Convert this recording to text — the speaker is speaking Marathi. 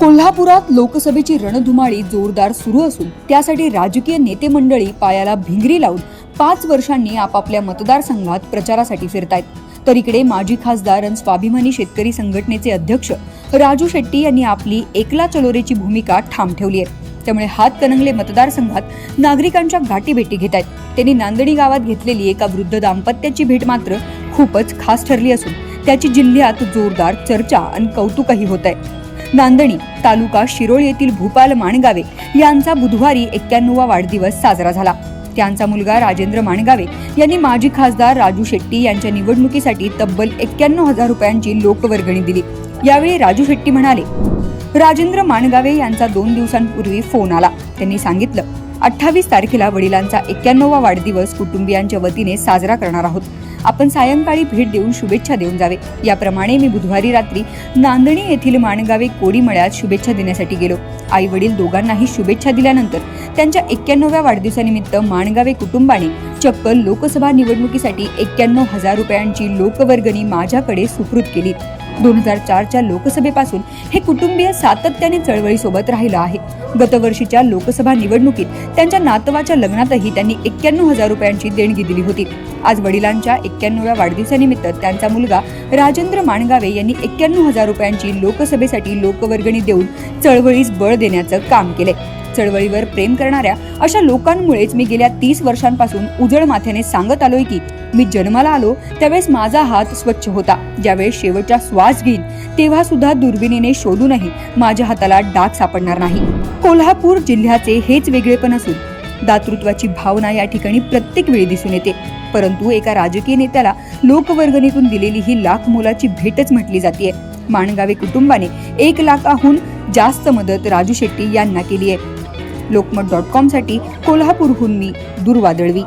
कोल्हापुरात लोकसभेची रणधुमाळी जोरदार सुरू असून त्यासाठी राजकीय नेते मंडळी पायाला भिंगरी लावून पाच वर्षांनी आपापल्या मतदारसंघात प्रचारासाठी फिरतायत. तर इकडे माजी खासदार आणि स्वाभिमानी शेतकरी संघटनेचे अध्यक्ष राजू शेट्टी यांनी आपली एकला चलोरेची भूमिका ठाम ठेवली आहे त्यामुळे हातकणंगले मतदारसंघात नागरिकांच्या गाठीभेटी घेत आहेत त्यांनी नांदणी गावात घेतलेली एका वृद्ध दाम्पत्याची भेट मात्र खूपच खास ठरली असून त्याची जिल्ह्यात जोरदार चर्चा आणि कौतुकही होत आहे नांदणी तालुका शिरोळ येथील भूपाल माणगावे यांचा बुधवारी एक्क्याण्णवा वाढदिवस साजरा झाला. त्यांचा मुलगा राजेंद्र माणगावे यांनी माजी खासदार राजू शेट्टी यांच्या निवडणुकीसाठी तब्बल एक्क्याण्णव हजार रुपयांची लोकवर्गणी दिली. यावेळी राजू शेट्टी म्हणाले राजेंद्र माणगावे यांचा दोन दिवसांपूर्वी फोन आला. त्यांनी सांगितलं अठ्ठावीस तारखेला वडिलांचा एक्क्याण्णवा वाढदिवस कुटुंबियांच्या वतीने साजरा करणार आहोत. आपण सायंकाळी भेट देऊन शुभेच्छा देऊन जावे. याप्रमाणे मी बुधवारी रात्री नांदणी येथील माणगावे कोडी मळ्यात शुभेच्छा देण्यासाठी गेलो. आई वडील दोघांनाही शुभेच्छा दिल्यानंतर त्यांच्या एक्क्याण्णव्या वाढदिवसानिमित्त माणगावे कुटुंबाने चक्कल लोकसभा निवडणुकीसाठी एक्क्याण्णव हजार रुपयांची लोकवर्गणी माझ्याकडे सुकृत केली. दोन हजार चारच्या लोकसभेपासून हे कुटुंबीय सातत्याने चळवळीसोबत राहिलं आहे. गतवर्षीच्या लोकसभा निवडणुकीत त्यांच्या नातवाच्या लग्नातही त्यांनी एक्क्याण्णव हजार रुपयांची देणगी दिली होती. आज वडिलांच्या एक्क्याण्णव्या वाढदिवसानिमित्त त्यांचा मुलगा राजेंद्र माणगावे यांनी एक्क्याण्णव हजार रुपयांची लोकसभेसाठी लोकवर्गणी देऊन चळवळीस बळ देण्याचं काम केले चळवळीवर प्रेम करणाऱ्या अशा लोकांमुळेच मी गेल्या तीस वर्षांपासून उजळ माथ्याने सांगत आलोय की मी जन्माला आलो त्यावेळेस माझा हात स्वच्छ होता. ज्यावेळेस शेवटचा श्वास घेईन तेव्हा सुद्धा दुर्बिणीने शोधूनही माझ्या हाताला डाग सापडणार नाही. कोल्हापूर जिल्ह्याचे हेच वेगळेपण असून दातृत्वाची भावना या ठिकाणी प्रत्येक वेळी दिसून येते. परंतु एका राजकीय नेत्याला लोकवर्गणीतून दिलेली ही लाख मोलाची भेटच म्हटली जाते माणगावे कुटुंबाने एक लाखाहून जास्त मदत राजू शेट्टी यांना केली आहे लोकमत डॉट कॉमसाठी कोल्हापूरहून मी दुर्वादळवी